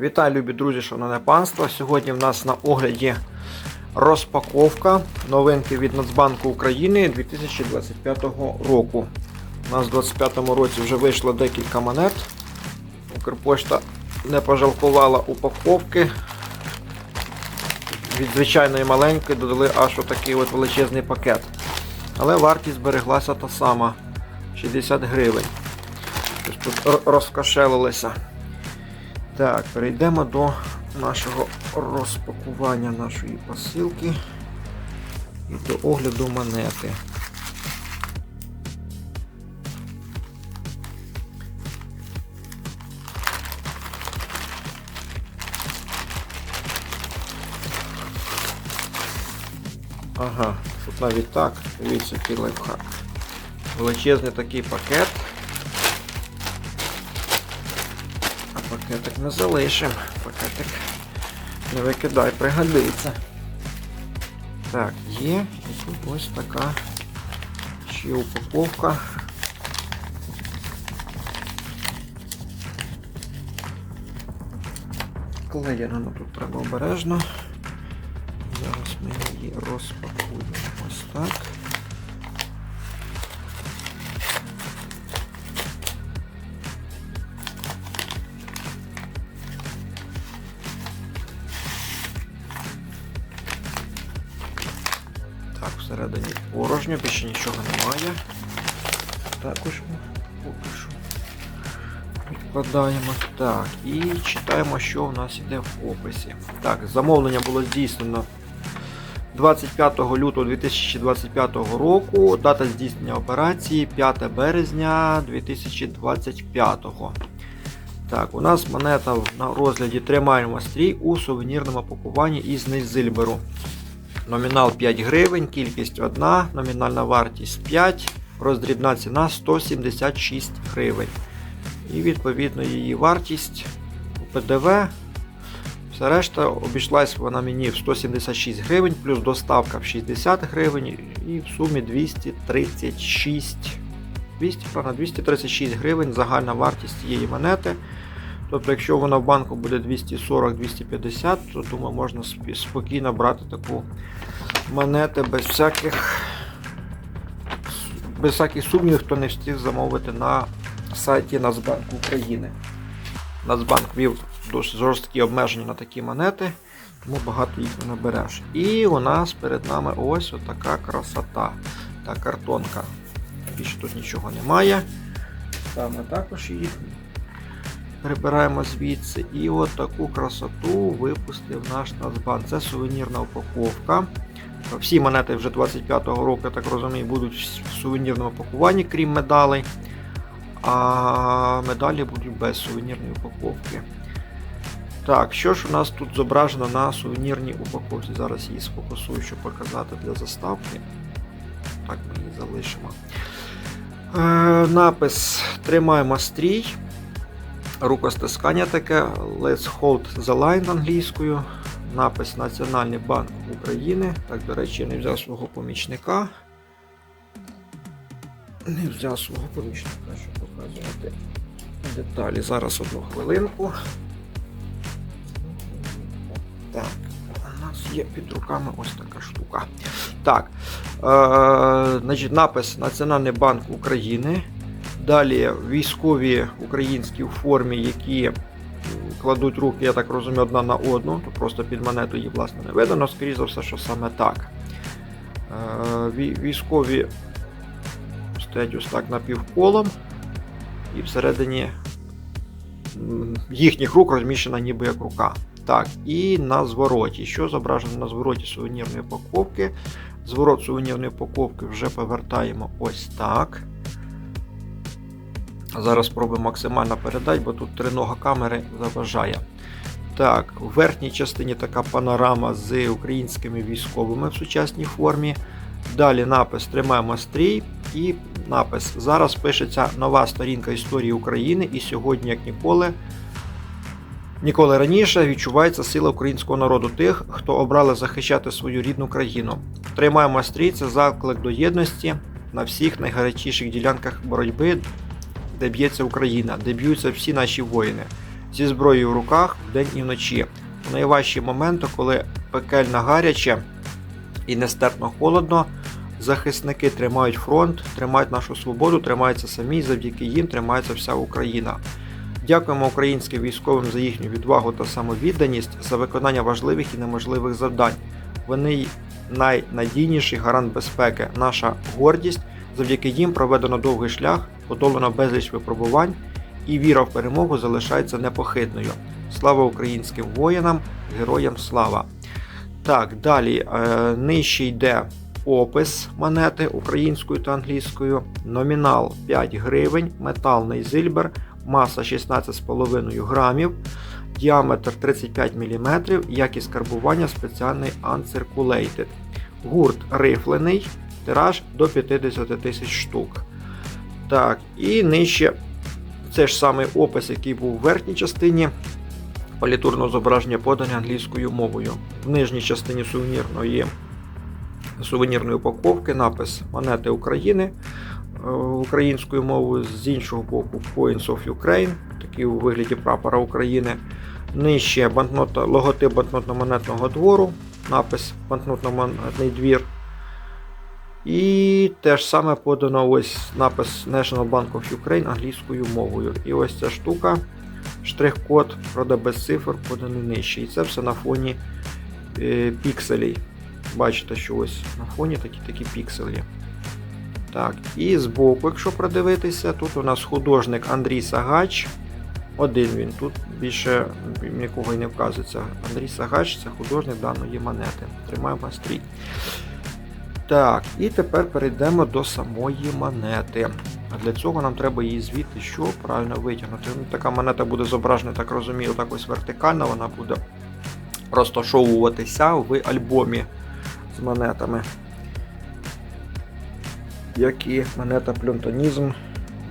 Вітаю, любі друзі, шановне панство. Сьогодні в нас на огляді розпаковка новинки від Нацбанку України 2025 року. У нас у 2025 році вже вийшло декілька монет. Укрпошта не пожалкувала упаковки. Від звичайної маленької додали аж отакий от величезний пакет. Але вартість збереглася та сама 60 гривень. Тут р- розкошелилися. Так, перейдемо до нашого розпакування нашої посилки і до огляду монети. Ага, тут навіть так. Дивіться, який лайфхак. Величезний такий пакет. Пакетик не залишим. Пакетик не викидай, пригодиться. Так, є. І тут ось така ще упаковка. Клеєно ну, тут треба обережно. Зараз ми її розпакуємо ось так. Всередині порожньо, більше нічого немає. Також ми поки що відкладаємо. Так, і читаємо, що в нас іде в описі. Так, замовлення було здійснено 25 лютого 2025 року. Дата здійснення операції 5 березня 2025. Так, у нас монета на розгляді тримаємо стрій у сувенірному пакуванні із Нейзильберу. Номінал 5 гривень, кількість 1, номінальна вартість 5, роздрібна ціна 176 гривень. І відповідно її вартість у ПДВ. Все решта обійшлась вона мені в 176 гривень, плюс доставка в 60 гривень і в сумі 236 200, правильно, 236 гривень загальна вартість цієї монети. Тобто, якщо вона в банку буде 240-250, то думаю, можна спокійно брати таку монету без всяких без всяких сумнівів, хто не встиг замовити на сайті Нацбанку України. Нацбанк вів досить жорсткі обмеження на такі монети, тому багато їх не набереш. І у нас перед нами ось така красота. Та картонка. Більше тут нічого немає. Саме також її прибираємо звідси. І от таку красоту випустив наш Нацбанк. Це сувенірна упаковка. Всі монети вже 25-го року, так розумію, будуть в сувенірному пакуванні, крім медалей. А медалі будуть без сувенірної упаковки. Так, що ж у нас тут зображено на сувенірній упаковці? Зараз її сфокусую, щоб показати для заставки. Так, ми її залишимо. Е, напис Тримаємо стрій. Рукостискання таке Let's hold the line англійською. Напис Національний банк України. Так, до речі, я не взяв свого помічника. Не взяв свого помічника, щоб показувати деталі. Зараз одну хвилинку. Так, у нас є під руками ось така штука. Так, е, значить, напис Національний банк України. Далі військові українські в формі, які кладуть руки, я так розумію, одна на одну, то просто під монету її власне не видано, скоріше за все, що саме так. Е, Військові стоять ось так напівколом, і всередині їхніх рук розміщена ніби як рука. Так, і на звороті. Що зображено на звороті сувенірної упаковки? Зворот сувенірної упаковки вже повертаємо ось так. Зараз спробуємо максимально передати, бо тут тринога камери заважає. Так, в верхній частині така панорама з українськими військовими в сучасній формі. Далі напис Тримаємо стрій і напис Зараз пишеться нова сторінка історії України, і сьогодні, як ніколи, ніколи раніше відчувається сила українського народу тих, хто обрали захищати свою рідну країну. Тримаємо стрій це заклик до єдності на всіх найгарячіших ділянках боротьби, де б'ється Україна, де б'ються всі наші воїни. зі зброєю в руках вдень і вночі. У найважчі моменти, коли пекельно гаряче і нестерпно холодно, захисники тримають фронт, тримають нашу свободу, тримаються самі, завдяки їм тримається вся Україна. Дякуємо українським військовим за їхню відвагу та самовідданість, за виконання важливих і неможливих завдань. Вони найнадійніший гарант безпеки, наша гордість. Завдяки їм проведено довгий шлях, подолано безліч випробувань, і віра в перемогу залишається непохитною. Слава українським воїнам, героям слава! Так, далі е, нижче йде опис монети українською та англійською, номінал 5 гривень, металний зильбер, маса 16,5 грамів, діаметр 35 мм, якість карбування спеціальний Uncirculated. Гурт рифлений, тираж до 50 тисяч штук. Так, і нижче це ж самий опис, який був в верхній частині. Палітурного зображення подане англійською мовою. В нижній частині сувенірної сувенірної упаковки напис Монети України е, українською мовою, з іншого боку Coins of Ukraine, такий у вигляді прапора України. Нижче банкнота, логотип банкнотно-монетного двору, напис банкнотно-монетний двір. І те ж саме подано ось напис National Bank of Ukraine англійською мовою. І ось ця штука, штрих-код, правда без цифр, поданий нижче. І це все на фоні е, пікселей. Бачите, що ось на фоні такі такі пікселі. Так, і збоку, якщо продивитися, тут у нас художник Андрій Сагач. Один він, тут більше нікого й не вказується. Андрій Сагач це художник даної монети. Тримаємо стрій. Так, і тепер перейдемо до самої монети. А для цього нам треба її звідти що правильно витягнути. Ну, Така монета буде зображена, так розумію, так ось вертикально, вона буде розташовуватися в альбомі з монетами. Як і монета Плюнтонізм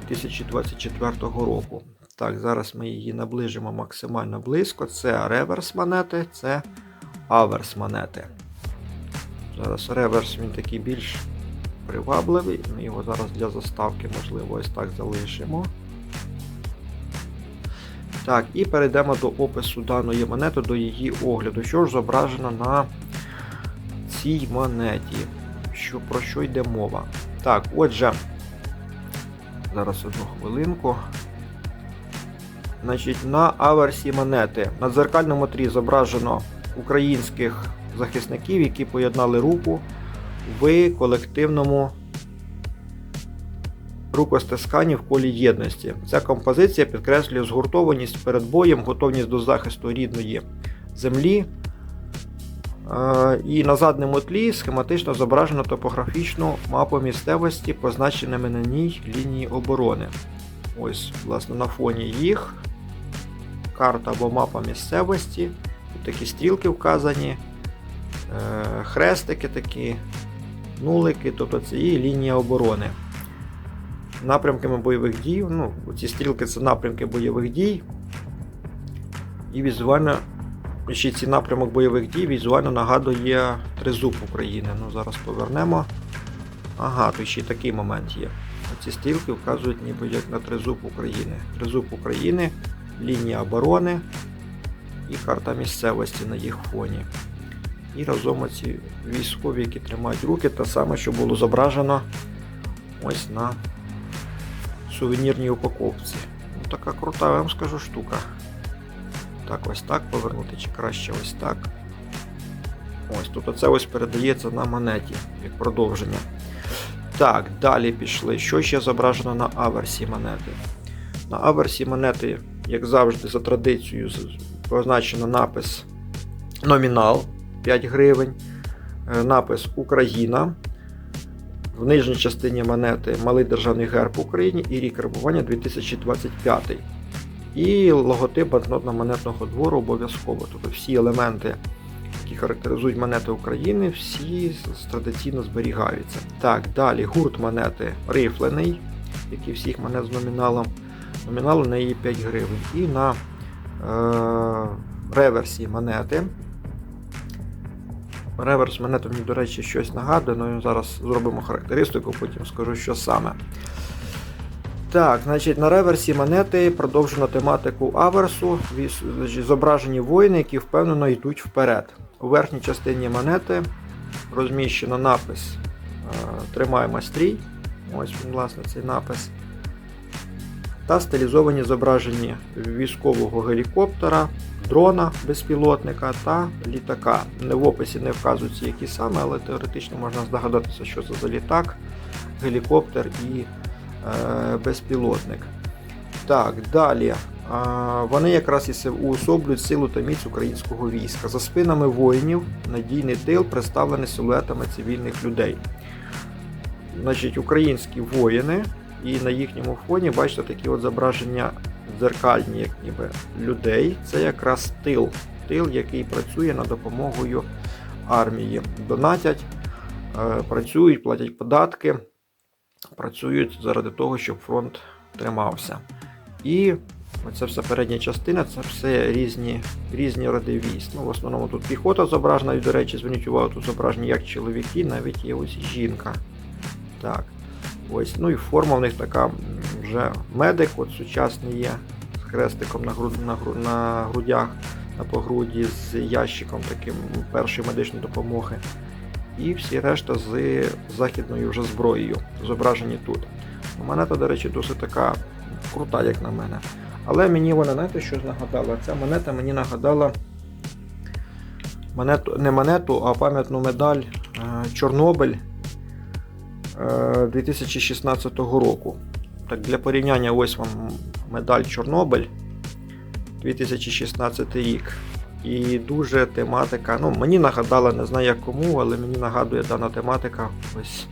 2024 року. Так, зараз ми її наближимо максимально близько. Це реверс монети, це аверс монети. Зараз реверс він такий більш привабливий. Ми його зараз для заставки, можливо, ось так залишимо. Так, і перейдемо до опису даної монети, до її огляду. Що ж зображено на цій монеті? Що, Про що йде мова? Так, отже, зараз одну хвилинку. Значить, На аверсі монети на дзеркальному трі зображено українських захисників, які поєднали руку в колективному рукостисканні в колі єдності. Ця композиція підкреслює згуртованість перед боєм, готовність до захисту рідної землі. І на задньому тлі схематично зображено топографічну мапу місцевості, позначеними на ній лінії оборони. Ось, власне, на фоні їх карта або мапа місцевості. Тут такі стрілки вказані, хрестики такі, нулики, тобто це і лінія оборони. Напрямками бойових дій, ну, ці стрілки це напрямки бойових дій. І візуально ще ці напрямок бойових дій візуально нагадує тризуб України. Ну, Зараз повернемо. Ага, тут ще й такий момент є. Ці стрілки вказують ніби як на тризуб України. Тризуб України, лінія оборони і карта місцевості на їх фоні. І разом оці військові, які тримають руки, те саме, що було зображено ось на сувенірній упаковці. Ну, Така крута, я вам скажу, штука. Так, ось так повернути, чи краще ось так. Ось, тобто це ось передається на монеті, як продовження. Так, далі пішли. Що ще зображено на аверсі монети? На аверсі монети, як завжди, за традицією, позначено напис номінал 5 гривень, е, напис Україна. В нижній частині монети Малий державний герб України і рік карбування 2025. І логотип банкнотно-монетного двору обов'язково. Тобто всі елементи, які характеризують монети України, всі традиційно зберігаються. Так, далі гурт монети рифлений, як і всіх монет з номіналом. Номінал у неї 5 гривень. І на е, реверсі монети. Реверс монети мені, до речі, щось нагадує, але зараз зробимо характеристику, потім скажу, що саме. Так, значить, на реверсі монети продовжено тематику аверсу. Зображені воїни, які впевнено йдуть вперед. У верхній частині монети розміщено напис е, Тримаємо стрій. Ось він, власне, цей напис. Та стилізовані зображення військового гелікоптера, дрона безпілотника та літака. Не в описі не вказуються, які саме, але теоретично можна здогадатися, що це за літак, гелікоптер і е, безпілотник. Так, далі. Вони якраз і уособлюють силу та міць українського війська. За спинами воїнів надійний тил представлений силуетами цивільних людей. Значить, українські воїни, і на їхньому фоні бачите такі от зображення дзеркальні, як ніби людей. Це якраз тил. Тил, який працює на допомогою армії. Донатять, е, працюють, платять податки, працюють заради того, щоб фронт тримався. І оце все передня частина, це все різні, різні роди військ. Ну, в основному тут піхота зображена, і, до речі, зверніть увагу, тут зображені як чоловіки, навіть є ось жінка. Так. Ось, ну і форма в них така вже медик, от сучасний є, з хрестиком на, груд, на, на грудях, на погруді, з ящиком таким першої медичної допомоги. І всі решта з західною вже зброєю, зображені тут. Монета, до речі, досить така крута, як на мене. Але мені вона, знаєте, що нагадала? Ця монета мені нагадала монету, не монету, а пам'ятну медаль е, Чорнобиль 2016 року. Так, для порівняння, ось вам медаль Чорнобиль 2016 рік. І дуже тематика. Ну, мені нагадала, не знаю як кому, але мені нагадує дана тематика ось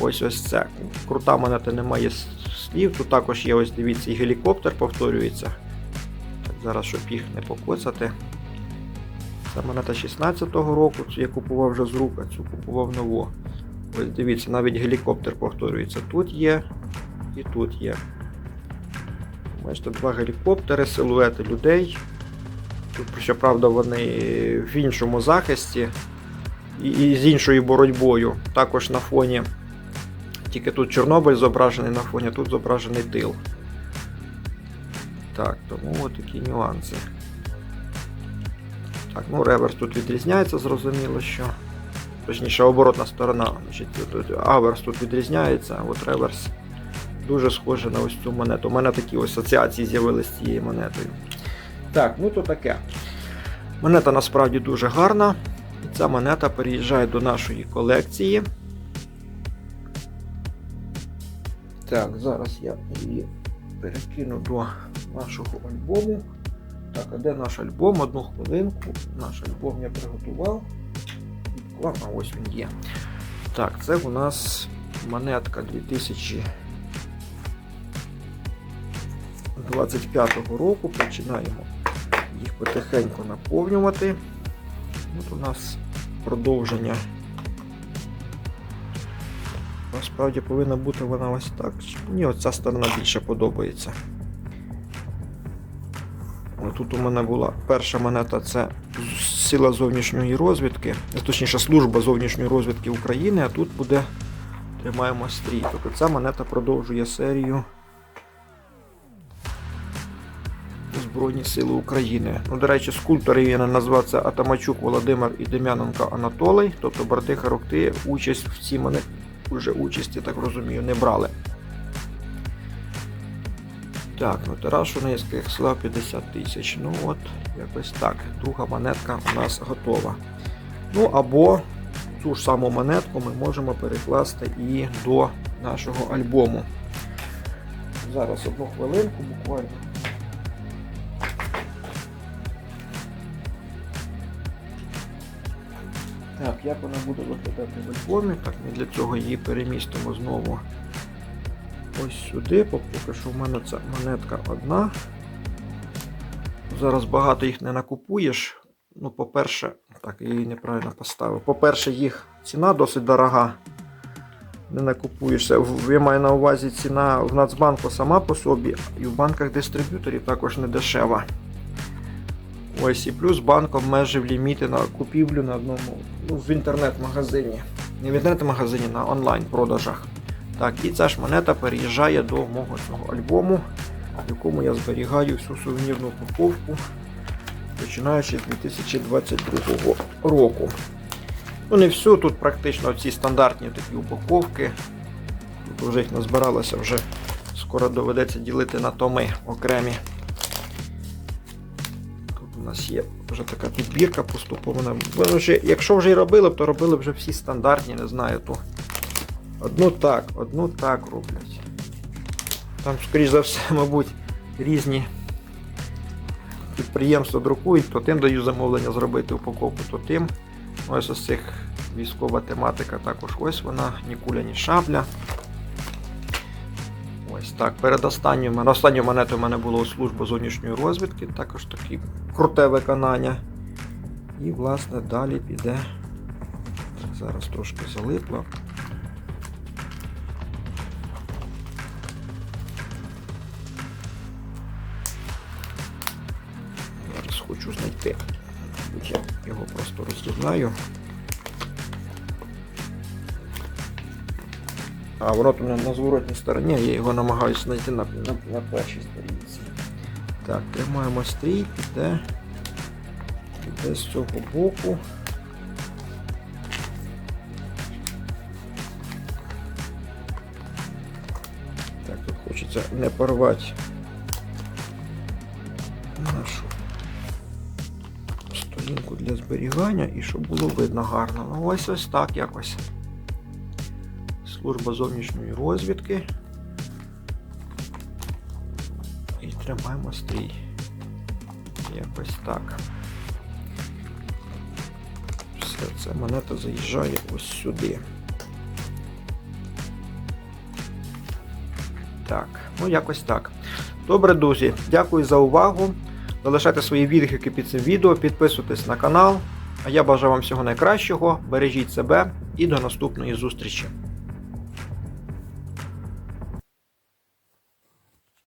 ось ось це. Крута монета немає слів. Тут також є ось дивіться, і гелікоптер повторюється. Так, зараз, щоб їх не покоцати. Це монета 16-го року, цю я купував вже з рук, а цю купував нову. Ось дивіться, навіть гелікоптер повторюється. Тут є і тут є. Бачите, два гелікоптери, силуети людей. Тут, щоправда, вони в іншому захисті і, і з іншою боротьбою. Також на фоні. Тільки тут Чорнобиль зображений на фоні, тут зображений тил. Так, тому такі нюанси. Так, ну реверс тут відрізняється, зрозуміло, що. Точніше, оборотна сторона. Значить, аверс тут відрізняється, от реверс дуже схоже на ось цю монету. У мене такі ось асоціації з'явилися з цією монетою. Так, ну то таке. Монета насправді дуже гарна. І ця монета переїжджає до нашої колекції. Так, зараз я її перекину до нашого альбому. Так, а де наш альбом? Одну хвилинку. Наш альбом я приготував. А ось він є. Так, це у нас монетка 2025 року. Починаємо їх потихеньку наповнювати. От у нас продовження. Насправді повинна бути вона ось так. Мені оця сторона більше подобається. О, Тут у мене була перша монета це сила зовнішньої розвідки, точніше служба зовнішньої розвідки України, а тут буде тримаємо стрій. Тобто ця монета продовжує серію Збройні Сили України. Ну, до речі, скульптори її назвав Атамачук Володимир і Дем'яненко Анатолій. Тобто брати Харокти участь в цій монеті вже участі, так розумію, не брали. Так, ну Тарас Шунейських слав 50 тисяч. Ну от, якось так. Друга монетка у нас готова. Ну або цю ж саму монетку ми можемо перекласти і до нашого альбому. Зараз одну хвилинку буквально. Так, як вона буде виглядати в альбомі? Так, ми для цього її перемістимо знову ось сюди. Поки що в мене ця монетка одна. Зараз багато їх не накупуєш. Ну, по-перше, так, я її неправильно поставив. По-перше, їх ціна досить дорога. Не накупуєшся. Я маю на увазі ціна в Нацбанку сама по собі, і в банках дистриб'юторів також не дешева. Ось і плюс банк обмежив ліміти на купівлю на одному ну, в інтернет-магазині. Не в інтернет-магазині, на онлайн-продажах. Так, і ця ж монета переїжджає до мого цього альбому, в якому я зберігаю всю сувенірну упаковку, починаючи з 2022 року. Ну, не всю, тут практично ці стандартні такі упаковки. Тут вже їх назбиралося, вже скоро доведеться ділити на томи окремі. Тут у нас є вже така підбірка поступована. Ну, якщо вже і робили, то робили вже всі стандартні, не знаю, то одну так, одну так роблять. Там, скоріш за все, мабуть, різні підприємства друкують, то тим дають замовлення зробити упаковку, то тим. Ось ось цих військова тематика також ось вона, ні куля, ні шабля. Ось так. Перед останньою, останньою монетою в мене було служба зовнішньої розвідки, також таке круте виконання. І, власне, далі піде. Зараз трошки залипло. Хочу Я його просто роз'єднаю. А воно тут на, на зворотній стороні, я його намагаюся знайти на, на, на першій сторінці. Так, тримаємо стрій, піде, піде з цього боку. Так, тут хочеться не порвати сторінку для зберігання і щоб було видно гарно. Ну ось ось так якось. Служба зовнішньої розвідки. І тримаємо стрій. Якось так. Все, ця монета заїжджає ось сюди. Так, ну якось так. Добре, друзі, дякую за увагу. Залишайте свої відгуки під цим відео, підписуйтесь на канал. А я бажаю вам всього найкращого, бережіть себе і до наступної зустрічі.